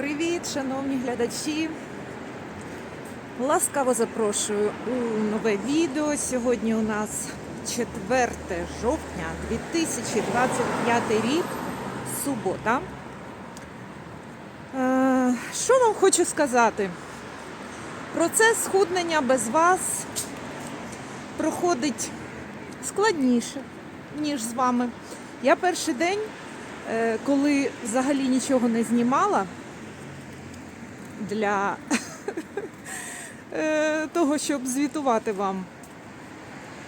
Привіт, шановні глядачі! Ласкаво запрошую у нове відео. Сьогодні у нас 4 жовтня 2025 рік, субота. Е, Що вам хочу сказати? Процес схуднення без вас проходить складніше, ніж з вами. Я перший день, е, коли взагалі нічого не знімала для е, того, щоб звітувати вам,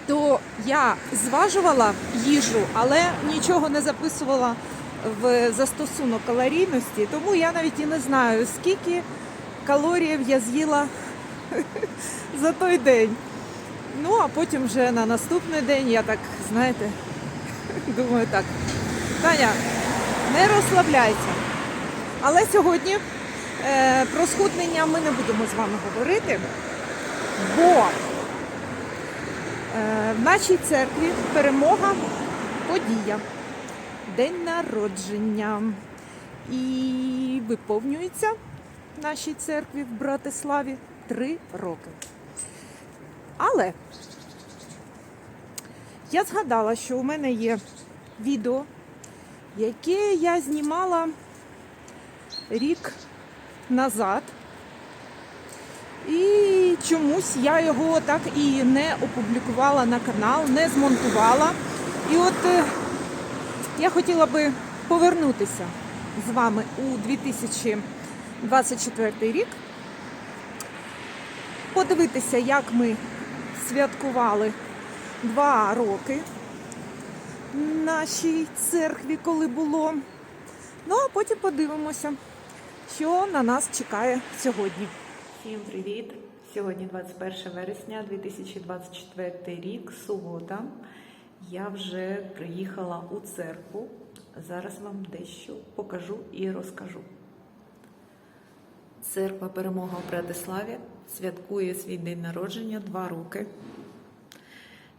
то я зважувала їжу, але нічого не записувала в застосунок калорійності, тому я навіть і не знаю, скільки калоріїв я з'їла за той день. Ну, а потім вже на наступний день я так, знаєте, думаю так. Таня, не розслабляйся. Але сьогодні про схуднення ми не будемо з вами говорити, бо е, в нашій церкві перемога подія, день народження. І виповнюється в нашій церкві в Братиславі три роки. Але я згадала, що у мене є відео, яке я знімала рік назад. І чомусь я його так і не опублікувала на канал, не змонтувала. І от е, я хотіла би повернутися з вами у 2024 рік, подивитися, як ми святкували два роки нашій церкві, коли було. Ну, а потім подивимося, що на нас чекає сьогодні. Всім привіт! Сьогодні 21 вересня 2024 рік, субота. Я вже приїхала у церкву. Зараз вам дещо покажу і розкажу. Церква Перемога у Братиславі святкує свій день народження два роки.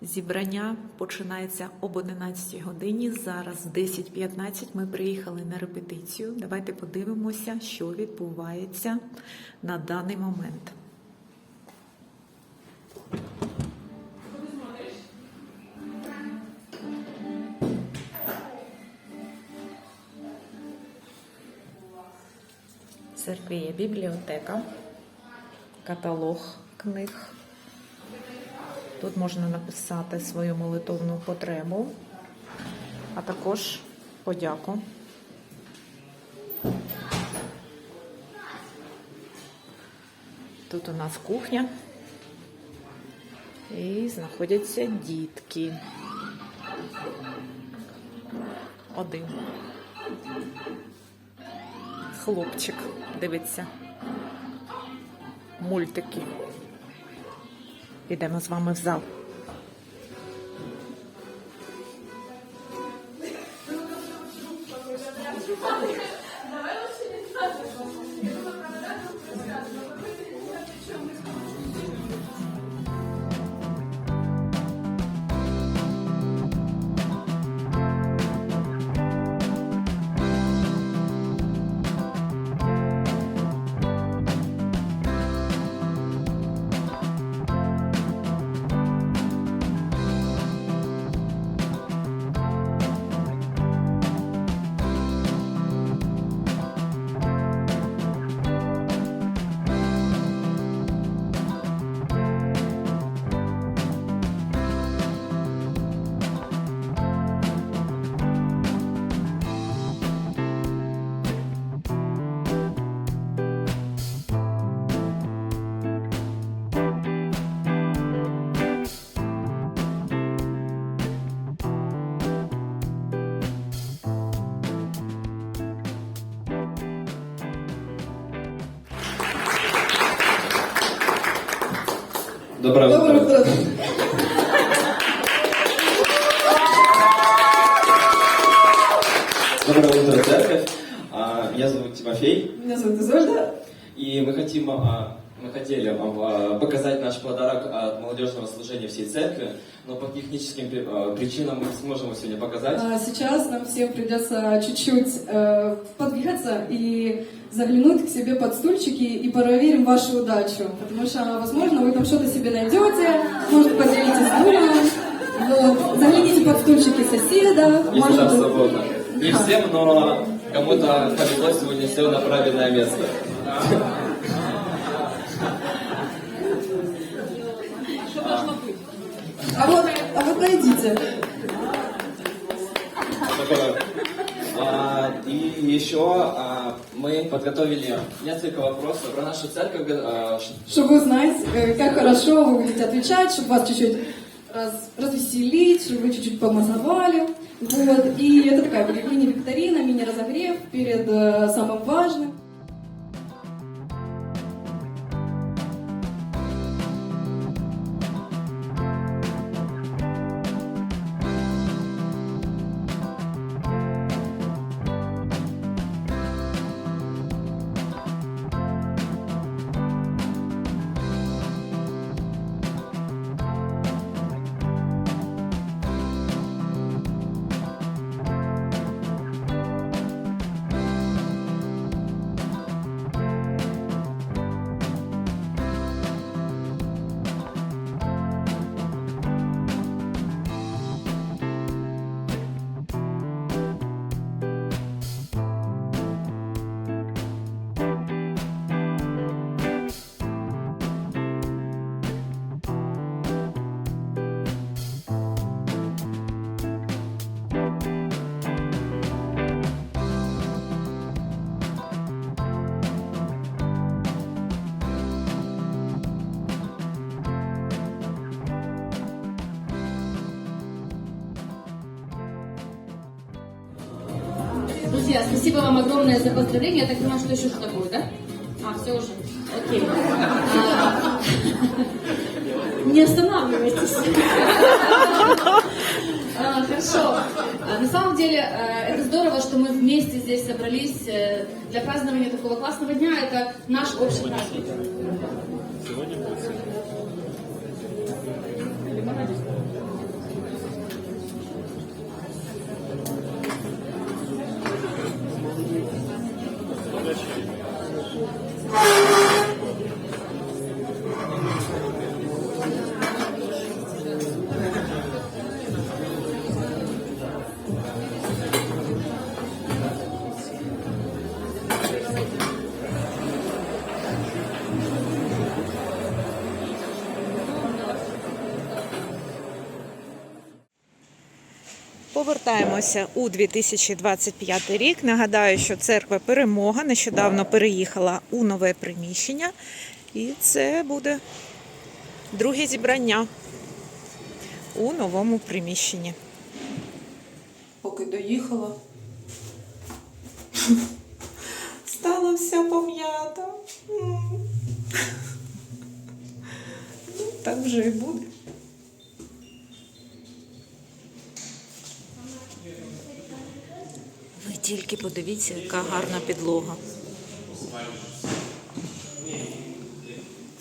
Зібрання починається об 11 годині. Зараз 10.15 ми приїхали на репетицію. Давайте подивимося, що відбувається на даний момент. В церкві є бібліотека, каталог книг. Тут можна написати свою молитовну потребу, а також подяку. Тут у нас кухня і знаходяться дітки. Один. Хлопчик дивиться мультики. e nós vamos ao Доброе утро. Доброе утро. Доброе утро, церковь. А, Меня зовут Тимофей, Меня зовут Изольда. и мы хотим а, хотели вам э, показать наш подарок от молодежного служения всей церкви, но по техническим э, причинам мы не сможем его сегодня показать. А сейчас нам всем придется чуть-чуть э, подвигаться и заглянуть к себе под стульчики и проверим вашу удачу. Потому что, возможно, вы там что-то себе найдете, может, поделитесь с другом. Вот. Загляните под стульчики соседа. Если может там свободно. Не всем, но кому-то повезло сегодня сел на правильное место. А вот, а вот найдите. А, и еще а, мы подготовили несколько вопросов про нашу церковь. а, Чтобы узнать, э, как хорошо вы будете отвечать, чтобы вас чуть-чуть раз- развеселить, чтобы вы чуть-чуть помазовали. Вот. И это такая мини-викторина, мини-разогрев перед э, самым важным. Спасибо вам огромное за поздравления. Я так понимаю, что еще что-то будет, да? А, все уже. Окей. А, Не останавливайтесь. А, Хорошо. А, На самом деле, это здорово, что мы вместе здесь собрались э, для празднования такого классного дня. Это наш общий праздник. Повертаємося у 2025 рік. Нагадаю, що церква Перемога нещодавно переїхала у нове приміщення, і це буде друге зібрання у новому приміщенні. Поки доїхала, стала вся пом'ята. Ну, Так вже і буде. Тільки подивіться, яка гарна підлога.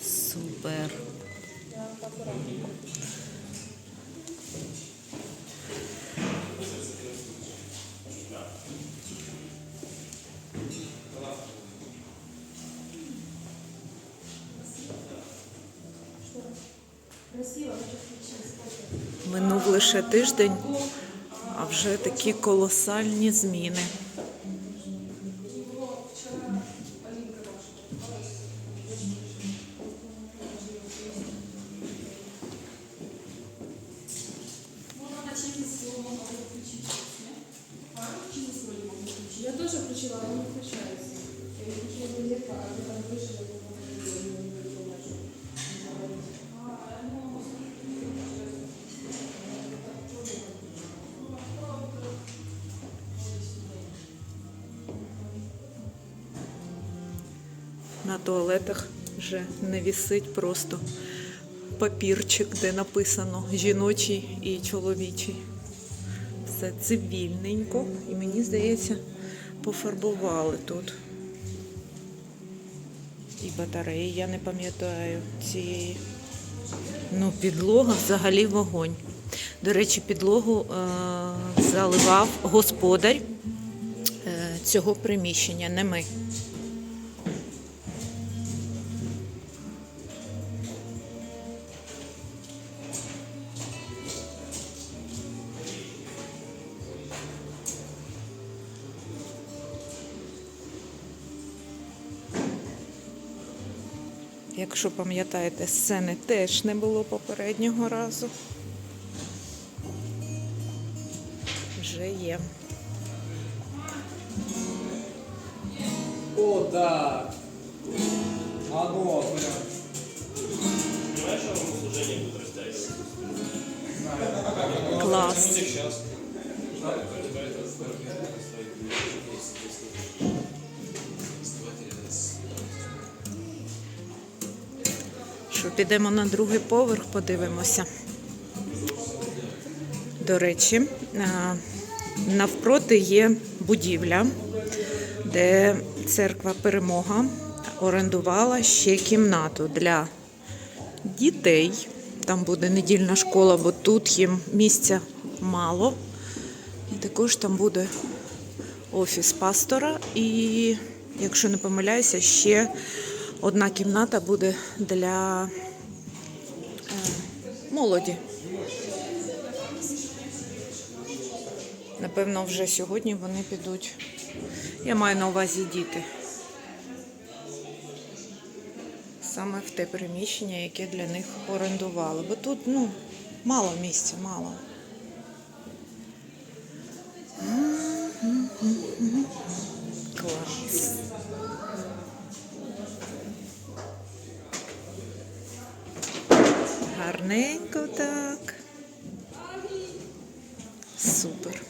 Супер. Минув лише тиждень, а вже такі колосальні зміни. Туалетах вже не вісить просто папірчик, де написано жіночий і чоловічий. Все цивільненько, і мені здається, пофарбували тут. І батареї, я не пам'ятаю цієї. Ну, підлога взагалі вогонь. До речі, підлогу е- заливав господар е- цього приміщення, не ми. Якщо пам'ятаєте, сцени теж не було попереднього разу. Вже є. О, да. Оно, прям. Клас. Що, підемо на другий поверх, подивимося. До речі, навпроти є будівля, де церква Перемога орендувала ще кімнату для дітей. Там буде недільна школа, бо тут їм місця мало. І також там буде офіс пастора. І, якщо не помиляюся, ще одна кімната буде для е, молоді. Напевно, вже сьогодні вони підуть. Я маю на увазі діти. Саме в те приміщення, яке для них орендували. Бо тут, ну, мало місця, мало. Клас. Гарненько так. Супер.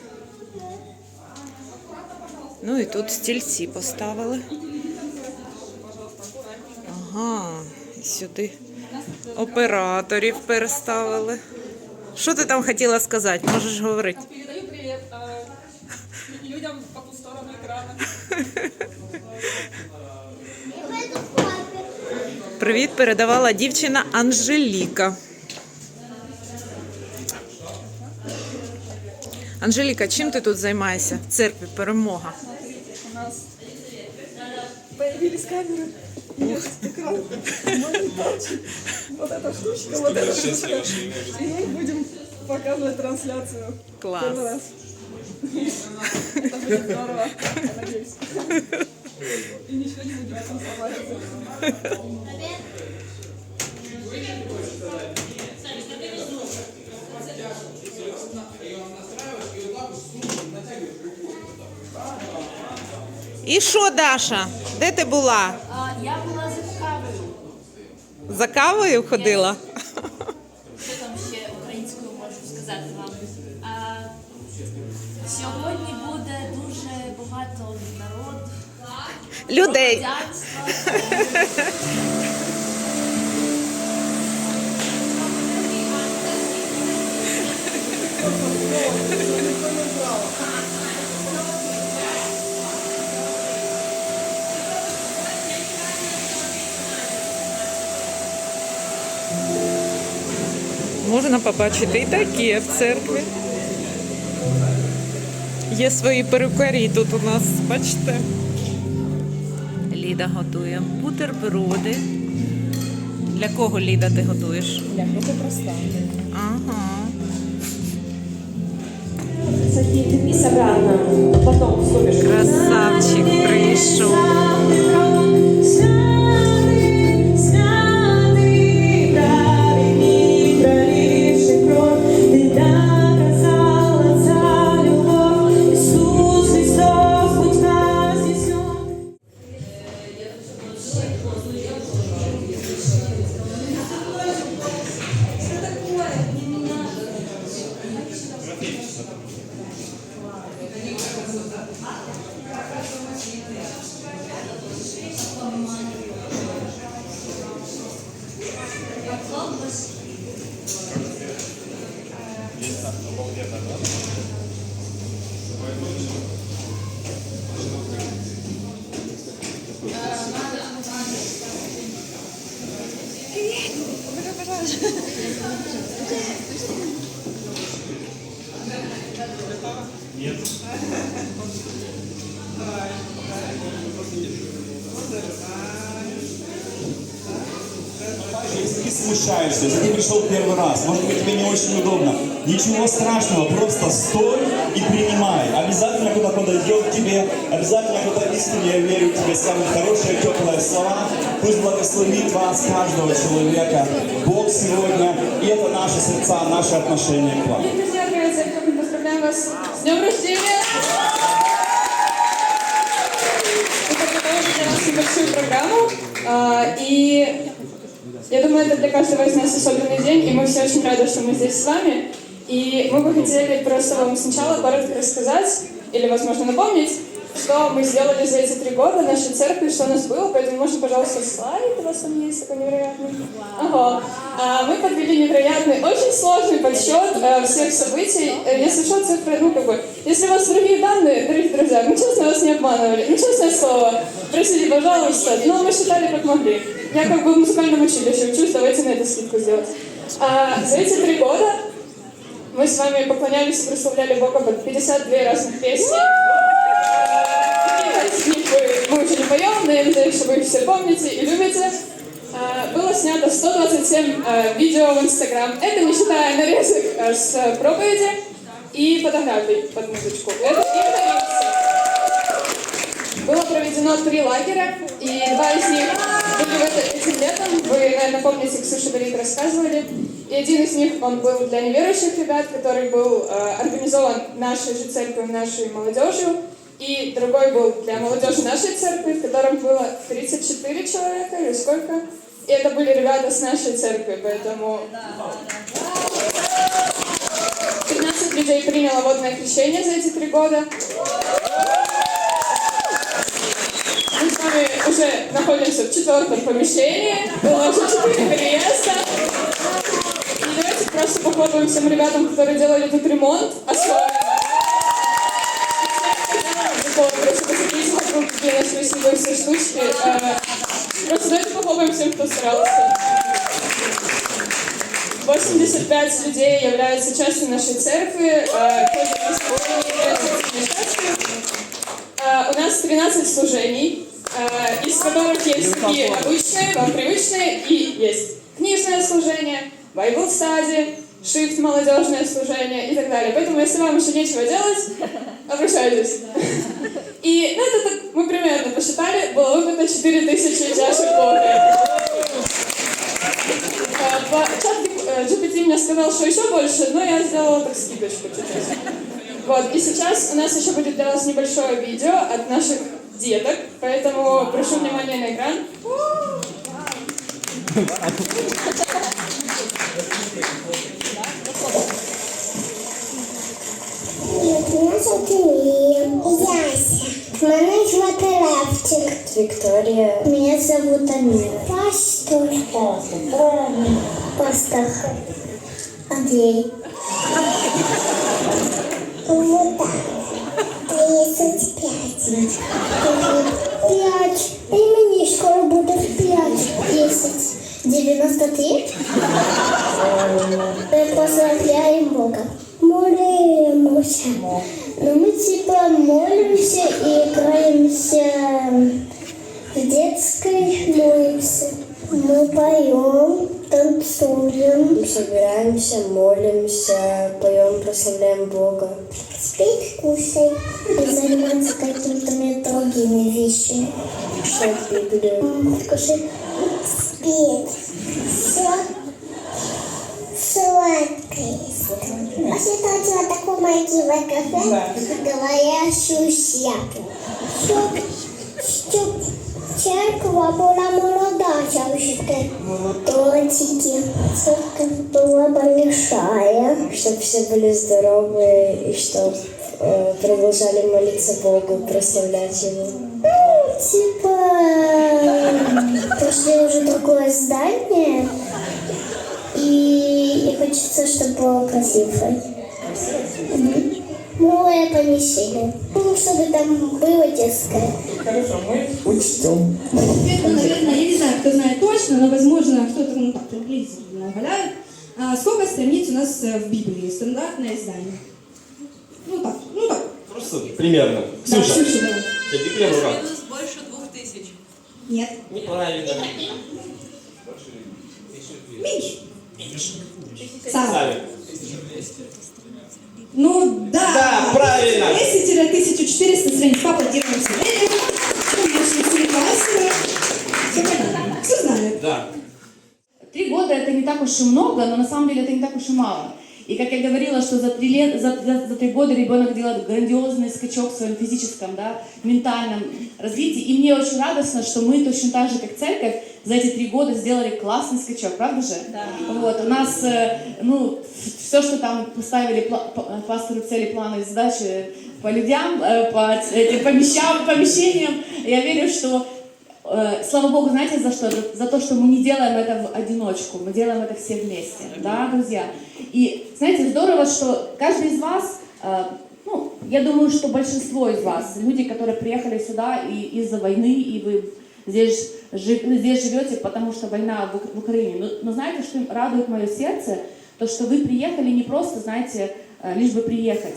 Ну і тут стільці поставили. Ага, і сюди операторів переставили. Що ти там хотіла сказати? Можеш говорити. Передаю привет э, людям по ту сторону экрана. Привіт передавала дівчина Анжеліка. Анжеліка, чим ти тут займаєшся в церкві Перемога? У нас появились камеры. И есть экран. Мониторчик. Вот эта штучка, вот эта штучка. И мы будем показывать трансляцию. Класс. Первый раз. Это будет здорово, я надеюсь. И ничего не будем потом сломать. І що, Даша? Де ти була? А, я була за кавою. За кавою ходила? Що там ще українською можу сказати вам? А, сьогодні буде дуже багато народу. Людей. Можна побачити і таке в церкві. Є свої перукарі тут у нас, бачите? Ліда готує бутерброди. Для кого Ліда ти готуєш? Для групи проста. Ага. Садись обратно, потом Смущаешься, если ты пришел первый раз, может быть тебе не очень удобно, ничего страшного, просто стой и принимай. Обязательно кто-то подойдет к тебе, обязательно кто-то искренне, я верю, тебе скажет хорошие, теплые слова. Пусть благословит вас, каждого человека, Бог сегодня. И это наши сердца, наши отношения к вам. Церковь, мы поздравляем вас с днем рождения! Мы подготовили для вас небольшую программу, а, и я думаю, это для каждого из нас особенный день, и мы все очень рады, что мы здесь с вами. И мы бы хотели просто вам сначала коротко рассказать, или, возможно, напомнить, что мы сделали за эти три года нашей церкви, что у нас было, поэтому можно, пожалуйста, слайд, у вас он есть такой невероятный. Ага. А, мы подвели невероятный, очень сложный подсчет э, всех событий. Э, Если что, цифры, ну как бы, если у вас другие данные, дорогие друзья, мы честно вас не обманывали, ну честное слово, простите, пожалуйста, но мы считали как могли. Я как бы в музыкальном училище учусь, давайте на это скидку сделать. А, за эти три года мы с вами поклонялись и прославляли Бога под 52 разных песни. Мы уже не поем, но я надеюсь, что вы их все помните и любите. А, Было снято 127 а, видео в Инстаграм. Это не считая нарезок а, с проповеди и фотографий под музычку. Это. Было проведено три лагеря, и два из них в этим летом. Вы, наверное, помните, Ксюша Берит рассказывали. И один из них, он был для неверующих ребят, который был э, организован нашей же церковью, нашей молодежью. И другой был для молодежи нашей церкви, в котором было 34 человека или сколько. И это были ребята с нашей церкви, поэтому 15 людей приняло водное крещение за эти три года. Мы с вами уже находимся в четвертом помещении. Было уже четыре переезда. И давайте просто похлопаем всем ребятам, которые делали тут ремонт. Особенно. Просто давайте похлопаем всем, кто старался. 85 людей являются частью нашей церкви. э. Э, У нас 13 служений, э, из которых есть такие обычные, вам привычные, и есть книжное служение, Bible Study, шифт молодежное служение и так далее. Поэтому, если вам еще нечего делать, обращайтесь. И, ну, это так, мы примерно посчитали, было выпито 4000 чашек кофе. Э, Чат э, GPT мне сказал, что еще больше, но я сделала так скидочку чуть-чуть. Вот, и сейчас у нас еще будет для вас небольшое видео от наших деток, поэтому прошу внимания на экран. Мене звати Мія. Яся. Мене звати Левчик. Вікторія. Мене зовут Аміра. Пастор. Пастор. Андрій. Вот так. 35. 5. І мені скоро буде 5. 10. 93. Ми прославляємо Бога. Молимося. Ну, мы типа молимся и играемся в детской молимся. Мы поем, Танцуем. Собираемся, молимся, поем, прославляем Бога. Спеть, кушай и заниматься какими-то другими вещами. Читать Библию. Скажи, спеть. Сла- Сладкое. А что у такое маленькое кафе, говорящую шляпу. Чтоб, чтоб церква была молода, девушка. Тортики. Церковь была большая. Чтобы все были здоровые и чтобы продолжали молиться Богу, прославлять Его. Ну, типа, пошли уже другое здание, и, и хочется, чтобы было красиво. Мгм. Новое помещение. Ну, чтобы там было детское. Хорошо, мы учтем. Ну, наверное, я не знаю, кто знает точно, но, возможно, кто-то ну, приблизительно угадает. А сколько страниц у нас э, в Библии? Стандартное издание. Ну так, ну так. Просто примерно. Да, Ксюша, Ксюша, давай. тебе Библия в руках? больше двух тысяч. Нет. Неправильно. Меньше. Сава. Сами. Ну да. Да, правильно. 10-1400 страниц. Конечно. Все понятно. Все знают. Да. Три года это не так уж и много, но на самом деле это не так уж и мало. И как я говорила, что за три, лет, за, за- за три года ребенок делает грандиозный скачок в своем физическом, да, ментальном развитии. И мне очень радостно, что мы точно так же, как церковь, за эти три года сделали классный скачок, правда же? Да. Вот, у нас, э, ну, все, что там поставили пасторы цели, планы и задачи по людям, э, по этим помещам, помещениям, я верю, что Э, Слава Богу, знаете за что? За, то, что мы не делаем это в одиночку, мы делаем это все вместе, да, друзья. И знаете, здорово, что каждый из вас, э, ну, я думаю, что большинство из вас, люди, которые приехали сюда и из-за войны, и вы здесь, жи- здесь живете, потому что война в, Ук- в Украине. Но, но знаете, что радует мое сердце? То, что вы приехали не просто, знаете, э, лишь бы приехать.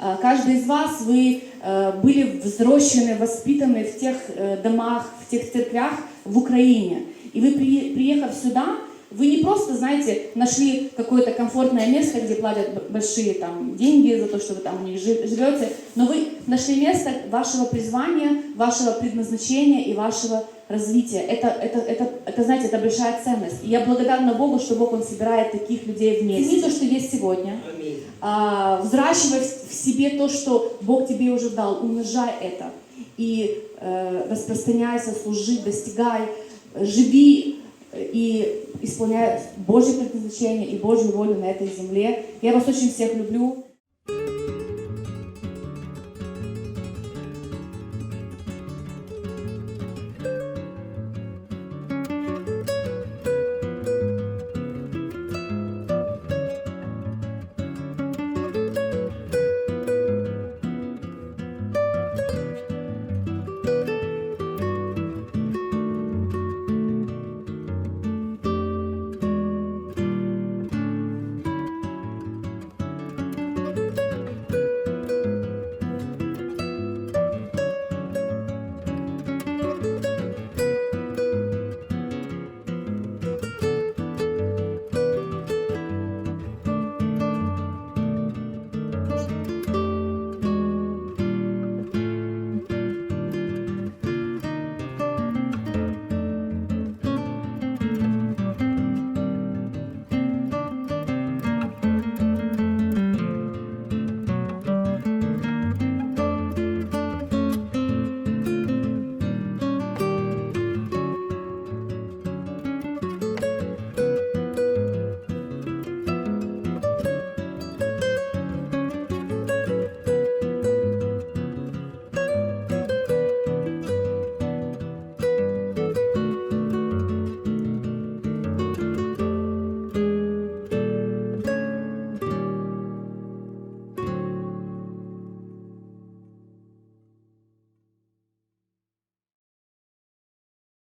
Э, Каждый из вас, вы э, были взрослены, воспитаны в тех э, домах, в тех церквях в Украине. И вы, при- приехав сюда, вы не просто, знаете, нашли какое-то комфортное место, где платят большие там, деньги за то, что вы там у них жи- живете, но вы нашли место вашего призвания, вашего предназначения и вашего развития. Это, это, это, это, знаете, это большая ценность. И я благодарна Богу, что Бог, Он собирает таких людей вместе. Не то, что есть сегодня. А, взращивай в себе то, что Бог тебе уже дал, умножай это. И э, распространяйся, служи, достигай, живи и исполняют Божье предназначение и Божью волю на этой земле. Я вас очень всех люблю.